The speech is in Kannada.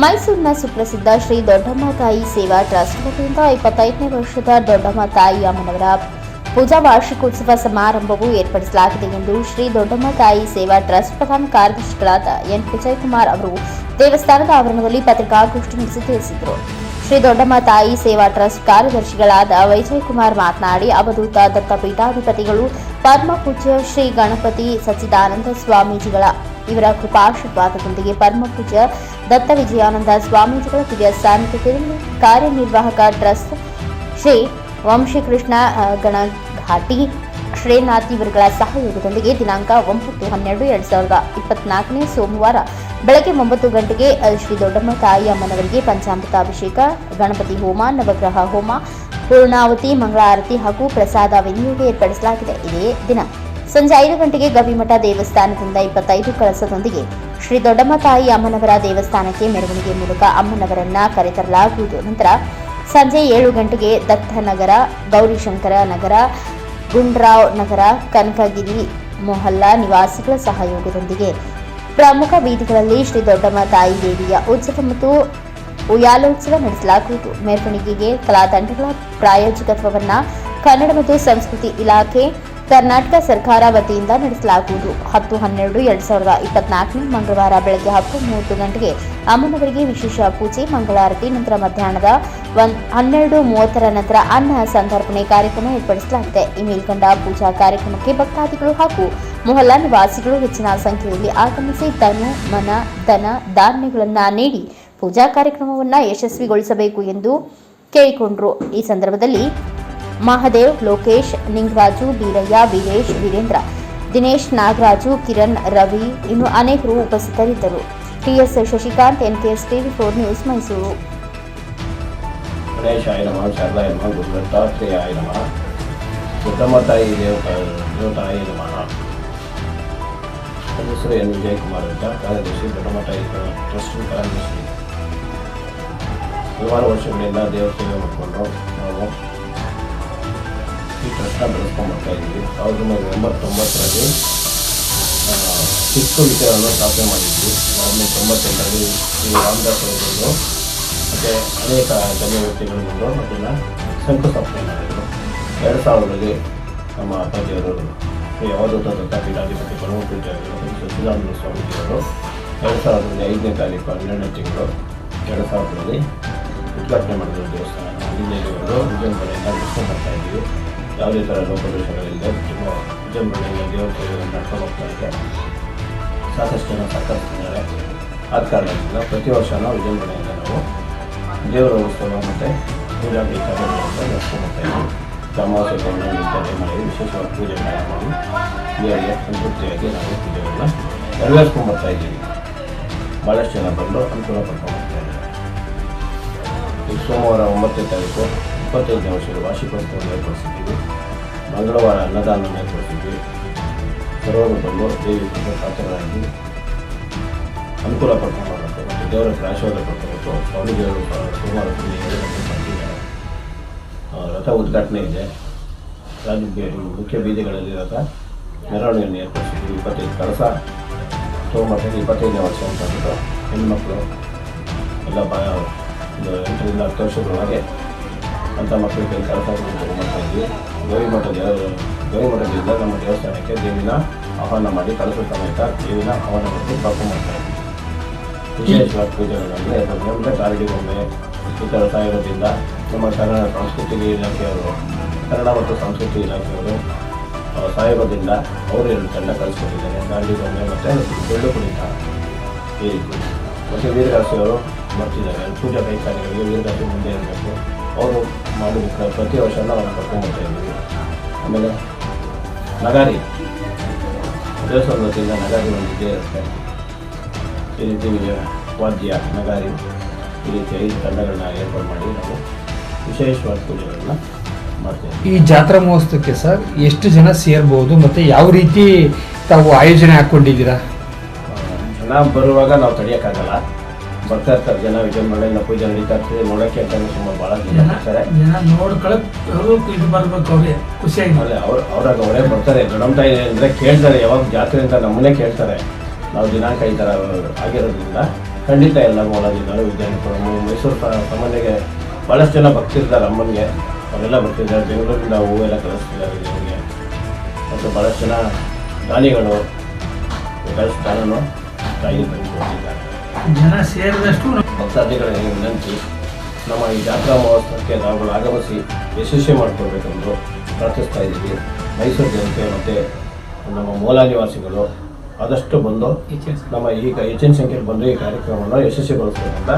ಮೈಸೂರಿನ ಸುಪ್ರಸಿದ್ಧ ಶ್ರೀ ದೊಡ್ಡಮ್ಮ ತಾಯಿ ಸೇವಾ ಟ್ರಸ್ಟ್ ವತಿಯಿಂದ ಇಪ್ಪತ್ತೈದನೇ ವರ್ಷದ ದೊಡ್ಡಮ್ಮ ತಾಯಿ ಅಮ್ಮನವರ ಪೂಜಾ ವಾರ್ಷಿಕೋತ್ಸವ ಸಮಾರಂಭವು ಏರ್ಪಡಿಸಲಾಗಿದೆ ಎಂದು ಶ್ರೀ ದೊಡ್ಡಮ್ಮ ತಾಯಿ ಸೇವಾ ಟ್ರಸ್ಟ್ ಪ್ರಧಾನ ಕಾರ್ಯದರ್ಶಿಗಳಾದ ಎನ್ ವಿಜಯಕುಮಾರ್ ಅವರು ದೇವಸ್ಥಾನದ ಆವರಣದಲ್ಲಿ ಪತ್ರಿಕಾಗೋಷ್ಠಿ ನಡೆಸಿ ತಿಳಿಸಿದರು. ಶ್ರೀ ದೊಡ್ಡಮ್ಮ ತಾಯಿ ಸೇವಾ ಟ್ರಸ್ಟ್ ಕಾರ್ಯದರ್ಶಿಗಳಾದ ವಿಜಯಕುಮಾರ್ ಮಾತನಾಡಿ, ಅವಧೂತ ದತ್ತ ಪೀಠಾಧಿಪತಿಗಳು ಪರಮ ಪೂಜ್ಯ ಶ್ರೀ ಗಣಪತಿ ಸಚ್ಚಿದಾನಂದ ಸ್ವಾಮೀಜಿಗಳ ಇವರ ಕೃಪಾಶೀರ್ವಾದದೊಂದಿಗೆ ಪರಮ ಪೂಜ್ಯ ದತ್ತ ವಿಜಯಾನಂದ ಸ್ವಾಮೀಜಿಗಳ ಕಿರಿಯ ಸಾನ್ನಿಧ್ಯದಲ್ಲಿ ಕಾರ್ಯನಿರ್ವಾಹಕ ಟ್ರಸ್ಟ್ ಶ್ರೀ ವಂಶೀಕೃಷ್ಣ ಗಣಘಾಟಿ, ಶ್ರೀನಾಥ್ ಇವರುಗಳ ಸಹಯೋಗದೊಂದಿಗೆ ದಿನಾಂಕ ಒಂಬತ್ತು ಹನ್ನೆರಡು ಎರಡು ಸಾವಿರದ ಇಪ್ಪತ್ನಾಲ್ಕನೇ ಸೋಮವಾರ ಬೆಳಗ್ಗೆ ಒಂಬತ್ತು ಗಂಟೆಗೆ ಶ್ರೀ ದೊಡ್ಡಮ್ಮ ತಾಯಿ ಅಮ್ಮನವರಿಗೆ ಪಂಚಾಮೃತ ಅಭಿಷೇಕ, ಗಣಪತಿ ಹೋಮ, ನವಗ್ರಹ ಹೋಮ, ಪೂರ್ಣಾವತಿ, ಮಂಗಳಾರತಿ ಹಾಗೂ ಪ್ರಸಾದ ವಿನಿಯೋಗ ಏರ್ಪಡಿಸಲಾಗಿದೆ. ಇದೇ ದಿನ. ಸಂಜೆ ಐದು ಗಂಟೆಗೆ ಗವಿಮಠ ದೇವಸ್ಥಾನದಿಂದ ಇಪ್ಪತ್ತೈದು ಕಳಸದೊಂದಿಗೆ ಶ್ರೀ ದೊಡ್ಡಮ್ಮ ತಾಯಿ ಅಮ್ಮನವರ ದೇವಸ್ಥಾನಕ್ಕೆ ಮೆರವಣಿಗೆ ಮೂಲಕ ಅಮ್ಮನವರನ್ನ ಕರೆತರಲಾಗುವುದು. ನಂತರ ಸಂಜೆ ಏಳು ಗಂಟೆಗೆ ದತ್ತನಗರ, ಗೌರಿಶಂಕರ ನಗರ, ಗುಂಡ್ರಾವ್ ನಗರ, ಕನಕಗಿರಿ, ಮೊಹಲ್ಲಾ ನಿವಾಸಿಗಳ ಸಹಯೋಗದೊಂದಿಗೆ ಪ್ರಮುಖ ಬೀದಿಗಳಲ್ಲಿ ಶ್ರೀ ದೊಡ್ಡಮ್ಮ ತಾಯಿ ದೇವಿಯ ಉತ್ಸವ ಮತ್ತು ಉಯ್ಯಾಲೋತ್ಸವ ನಡೆಸಲಾಗುವುದು. ಮೆರವಣಿಗೆಗೆ ಕಲಾತಂಡಗಳ ಪ್ರಾಯೋಜಕತ್ವವನ್ನು ಕನ್ನಡ ಮತ್ತು ಸಂಸ್ಕೃತಿ ಇಲಾಖೆ ಕರ್ನಾಟಕ ಸರ್ಕಾರ ವತಿಯಿಂದ ನಡೆಸಲಾಗುವುದು. ಹತ್ತು ಹನ್ನೆರಡು ಎರಡ್ ಸಾವಿರದ ಇಪ್ಪತ್ನಾಲ್ಕನೇ ಮಂಗಳವಾರ ಬೆಳಗ್ಗೆ ಹತ್ತು ಮೂವತ್ತು ಗಂಟೆಗೆ ಅಮ್ಮನವರಿಗೆ ವಿಶೇಷ ಪೂಜೆ ಮಂಗಳಾರತಿ ನಂತರ ಮಧ್ಯಾಹ್ನದ ಒಂದ್ ಹನ್ನೆರಡು ಮೂವತ್ತರ ನಂತರ ಅನ್ನ ಸಂತರ್ಪಣೆ ಕಾರ್ಯಕ್ರಮ ಏರ್ಪಡಿಸಲಾಗಿದೆ. ಈ ಮೇಲ್ಕಂಡ ಪೂಜಾ ಕಾರ್ಯಕ್ರಮಕ್ಕೆ ಭಕ್ತಾದಿಗಳು ಹಾಗೂ ಮೊಹಲ್ಲಾ ನಿವಾಸಿಗಳು ಹೆಚ್ಚಿನ ಸಂಖ್ಯೆಯಲ್ಲಿ ಆಗಮಿಸಿ ತನು ಮನ, ಧನ ಧಾನ್ಯಗಳನ್ನು ನೀಡಿ ಪೂಜಾ ಕಾರ್ಯಕ್ರಮವನ್ನು ಯಶಸ್ವಿಗೊಳಿಸಬೇಕು ಎಂದು ಕೇಳಿಕೊಂಡರು. ಈ ಸಂದರ್ಭದಲ್ಲಿ ಮಹಾದೇವ್, ಲೋಕೇಶ್, ನಿಂಗರಾಜು, ಬೀರಯ್ಯ, ವೀರೇಶ್, ವೀರೇಂದ್ರ, ದಿನೇಶ್, ನಾಗರಾಜು, ಕಿರಣ್, ರವಿ ಇನ್ನು ಅನೇಕರು ಉಪಸ್ಥಿತರಿದ್ದರು. TS Shashikant NKS TV four news Mysuru. ಗಣೇಶಾಯ ನಮಃ, ಶಾರದಾಯ ನಮಃ, ಗುರುದತ್ತಾತ್ರೇಯಾಯ ನಮಃ ದೊಡ್ಡಮ್ಮ ತಾಯಿ ದೇವತ ದೇವತಾಯ ನಮಃ. ನನ್ನ ಹೆಸರು ಎನ್ ವಿಜಯಕುಮಾರ್ ಅಂತ, ಕಾರ್ಯದರ್ಶಿ ದೊಡ್ಡಮ್ಮ ತಾಯಿ ಟ್ರಸ್ಟ್ ಕಾರ್ಯದರ್ಶಿ ಹಲವಾರು ವರ್ಷಗಳಿಂದ ದೇವರ ಸೇವೆ ಮಾಡಿಕೊಂಡು ನಾವು ಈ ಕಷ್ಟ ಬೆಳೆಸ್ಕೊಂಡು ಬರ್ತಾ ಇದ್ದೀವಿ ಸಾವಿರದ ಒಂಬೈನೂರ ಎಂಬತ್ತೊಂಬತ್ತರಲ್ಲಿ ಶಿಸ್ತು ವಿಚಾರವನ್ನು ಸ್ಥಾಪನೆ ಮಾಡಿದ್ವಿ. ಸಾವಿರದ ತೊಂಬತ್ತೆಂಟರಲ್ಲಿ ಶ್ರೀ ರಾಮದಾಸ್ ಅವರನ್ನು ಮತ್ತು ಅನೇಕ ಗಣ್ಯ ವ್ಯಕ್ತಿಗಳು ಬಂದು ಅದನ್ನು ಶಂಕುಸ್ಥಾಪನೆ ಮಾಡಿದರು. ಎರಡು ಸಾವಿರದಲ್ಲಿ ನಮ್ಮ ಅಪ್ಪಾಜಿಯವರು ಶ್ರೀ ಅವಧೂತ ದತ್ತ ಪೀಠಾಧಿಪತಿ ಪರಮ ಪೂಜಾರಿಗಳು ಸಚ್ಚಿದಾನಂದ ಸ್ವಾಮೀಜಿಯವರು ಎರಡು ಸಾವಿರದಲ್ಲಿ ಐದನೇ ತಾರೀಕು ಹನ್ನೆರಡನೇ ತಿಂಗಳು, ಎರಡು ಸಾವಿರದಲ್ಲಿ ಉದ್ಘಾಟನೆ ಮಾಡಿದ್ರು ದೇವಸ್ಥಾನ. ಇಲ್ಲಿವರೆಗೂ ವಿಜೃಂಭಣೆಯಿಂದ ನಡೆಸ್ಕೊಂಡು ಬರ್ತಾ ಇದ್ದೀವಿ. ಯಾವುದೇ ಥರ ಲೋಪದೋಷಗಳಿಲ್ಲದೆ ತುಂಬ ವಿಜೃಂಭಣೆಯಿಂದ ದೇವರ ನಡ್ಕೊಂಡು ಹೋಗ್ತಾ ಇದೆ ಸಾಕಷ್ಟು ಜನ ಸಹಕರಿಸ್ತಿದ್ದಾರೆ ಆದ ಕಾರಣದಿಂದ ಪ್ರತಿ ವರ್ಷ ವಿಜೃಂಭಣೆಯಿಂದ ನಾವು ದೇವರ ಉತ್ಸವ ಮತ್ತು ಪೂಜಾ ಬೇಕಾದ ನಡೆಸ್ಕೊಂಡು ಹೋಗ್ತಾ ಇದ್ದೀವಿ ವಿಶೇಷವಾಗಿ ಪೂಜೆ ಮಾಡಿ ದೇವರಿಗೆ ಸಂತೃಪ್ತಿಯಾಗಿ ನಾವು ಪೂಜೆಗಳನ್ನ ನೆರವೇರಿಸ್ಕೊಂಡು ಬರ್ತಾ ಇದ್ದೀವಿ. ಭಾಳಷ್ಟು ಜನ ಬಂದು ಅನುಕೂಲ ಪಡ್ಕೊಂಡು ಹೋಗ್ತಾ ಇದ್ದಾರೆ. ಸೋಮವಾರ ಒಂಬತ್ತನೇ ತಾರೀಕು ಇಪ್ಪತ್ತೈದನೇ ವರ್ಷದ ವಾರ್ಷಿಕೋತ್ಸವ ಏರ್ಪಡಿಸಿದ್ದೀವಿ ಮಂಗಳವಾರ ಅನ್ನದಾನ ಏರ್ಪಡಿಸಿದ್ವಿ ಸರ್ವರು ಬಂದು ದೇವಿ ಪಾತ್ರರಾಗಿ ಅನುಕೂಲ ಪಡ್ಕೊಂಡು ಮತ್ತು ದೇವರ ಆಶೀರ್ವಾದ ಪಡ್ಕೋಬೇಕು ಸ್ವಾಮಿದೇವರು ಸುಮಾರು ರಥ ಉದ್ಘಾಟನೆ ಇದೆ. ರಾಜ್ಯ ಮುಖ್ಯ ಬೀದಿಗಳಲ್ಲಿ ರಥ ಮೆರವಣಿಗೆಯನ್ನು ಏರ್ಪಡಿಸಿದ್ವಿ ಇಪ್ಪತ್ತೈದು ಕಳಸ. ತೊಂಬತ್ತೈದು ಇಪ್ಪತ್ತೈದನೇ ವರ್ಷ ಅಂತ ಹೆಣ್ಣುಮಕ್ಕಳು ಎಲ್ಲ ಬ, ಒಂದು ಎಂಟರಿಂದ ಹತ್ತು ವರ್ಷದೊಳಗೆ ಅಂಥ ಮಕ್ಕಳಿಗೆ ಕೈ ಮಾಡ್ತಾ ಇದ್ವಿ ಗೌರಿಮಠ ದೇವ ಗೌರಿಮಠದಿಂದ ನಮ್ಮ ದೇವಸ್ಥಾನಕ್ಕೆ ದೇವಿನ ಆಹ್ವಾನ ಮಾಡಿ ಕಳಸ ಸಮೇತ ದೇವಿನ ಆಹ್ವಾನ ಮಾಡಿ ಕರ್ಕೊಂಡ್ಬರ್ತಾ ಇದ್ವಿ ವಿಶೇಷವಾದ ಪೂಜೆಗಳನ್ನು ನಮ್ಮ ಕಾರಡಿಗೊಮ್ಮೆ ಇತರ ಸಾಯೋದ್ರಿಂದ ನಮ್ಮ ಕನ್ನಡ ಸಂಸ್ಕೃತಿ ಇಲಾಖೆಯವರು, ಕನ್ನಡ ಮತ್ತು ಸಂಸ್ಕೃತಿ ಇಲಾಖೆಯವರು ಸಹಯೋಗದಿಂದ ಅವರು ಎರಡು ತಂಡ ಕಳಿಸ್ಕೊಟ್ಟಿದ್ದಾರೆ ಗಾಂಧಿಗೊಮ್ಮೆ ಮತ್ತು ಬೆಳ್ಳು ಕುಣಿತ ಈ ರೀತಿ ಮತ್ತು ವೀರಗಾಸಿಯವರು ಬರ್ತಿದ್ದಾರೆ ಪೂಜಾ ಕೈಕಾರ್ಯಗಳಿಗೆ ವೀರಗಾಸಿ ಮುಂದೆ ಇರಬೇಕು. ಅವರು ಮಾಡಿದ ಪ್ರತಿ ವರ್ಷ ನಾವು ಕರ್ಕೊಂಡ್ಬರ್ತಾ ಇದ್ದೀವಿ. ಆಮೇಲೆ ನಗಾರಿ. ದೇವಸ್ಥಾನದ ವತಿಯಿಂದ ನಗಾರಿ ಒಂದು ಇದ್ದೇ ಇರುತ್ತೆ ಈ ರೀತಿ ವಾದ್ಯ ನಗಾರಿ ಈ ರೀತಿ ಐದು ತಂಡಗಳನ್ನ ಏರ್ಪಾಡು ಮಾಡಿ ನಾವು ವಿಶೇಷವಾದ ಪೂಜೆಗಳನ್ನ ಮಾಡ್ತೇವೆ ಈ ಜಾತ್ರಾ ಮಹೋತ್ಸವಕ್ಕೆ ಸರ್ ಎಷ್ಟು ಜನ ಸೇರ್ಬೋದು ಮತ್ತೆ ಯಾವ ರೀತಿ ತಾವು ಆಯೋಜನೆ ಹಾಕೊಂಡಿದ್ದೀರಾ ಜನ ಬರುವಾಗ ನಾವು ತಡೆಯೋಕ್ಕಾಗಲ್ಲ. ಬರ್ತಾ ಇರ್ತಾರೆ. ಜನ ವಿಜಯ ಪೂಜೆ ನಡೀತಾ ಇರ್ತದೆ. ನೋಡೋಕ್ಕೆ ಅಂತಾನೆ ಸುಮಾರು ಭಾಳ ಜನ ಬರ್ತಾರೆ. ಜನ ನೋಡ್ಕೊಳಕ್ ಅವರು ಇದು ಬರ್ಬೇಕು ಅವ್ರಿಗೆ ಖುಷಿಯಾಗಿ. ಆಮೇಲೆ ಅವ್ರು ಅವ್ರಾಗ ಅವರೇ ಬರ್ತಾರೆ. ದೊಡ್ಡಮ್ಮ ತಾಯಿ ಅಂದರೆ ಕೇಳ್ತಾರೆ ಯಾವಾಗ ಜಾತ್ರೆ ಅಂತ ನಮ್ಮನೆ ಕೇಳ್ತಾರೆ. ನಾವು ದಿನಾಂಕ ಈ ಥರ ಆಗಿರೋದ್ರಿಂದ ಖಂಡಿತ ಎಲ್ಲ ವಿದ್ಯಾರ್ಥಿಗಳು ಮೈ- ಮೈಸೂರು ಸಾಮಾನ್ಯಗೆ ಭಾಳಷ್ಟು ಜನ ಬರ್ತಿರ್ತಾರೆ ಅಮ್ಮನಿಗೆ. ಅವರೆಲ್ಲ ಬರ್ತಿದ್ದಾರೆ. ಬೆಂಗಳೂರಿಂದ ಹೂವೆಲ್ಲ ಕಳಿಸ್ತಿದ್ದಾರೆ ದೇವರಿಗೆ ಮತ್ತು ಭಾಳಷ್ಟು ಜನ ದಾನಿಗಳು ಕಳಿಸ್ತಾನೂ ತಾಯಿ ಬಂದು ಕೊಟ್ಟಿದ್ದಾರೆ. ಜನ ಸೇರಿದಷ್ಟು ನಾವು ಭಕ್ತಾದಿಗಳಿಗೆ ವಿನಂತಿ ನಮ್ಮ ಈ ಜಾತ್ರಾ ಮಹೋತ್ಸವಕ್ಕೆ ನಾವುಗಳು ಆಗಮಿಸಿ ಯಶಸ್ವಿ ಮಾಡಿಕೊಡ್ಬೇಕೆಂದು ಪ್ರಾರ್ಥಿಸ್ತಾ ಇದ್ದೀವಿ. ಮೈಸೂರು ಜನತೆ ಮತ್ತು ನಮ್ಮ ಮೂಲ ನಿವಾಸಿಗಳು ಆದಷ್ಟು ಬಂದು ನಮ್ಮ ಈಗ ಹೆಚ್ಚಿನ ಸಂಖ್ಯೆಯಲ್ಲಿ ಬಂದು ಈ ಕಾರ್ಯಕ್ರಮವನ್ನು ಯಶಸ್ವಿಗೊಳಿಸಬೇಕಂತ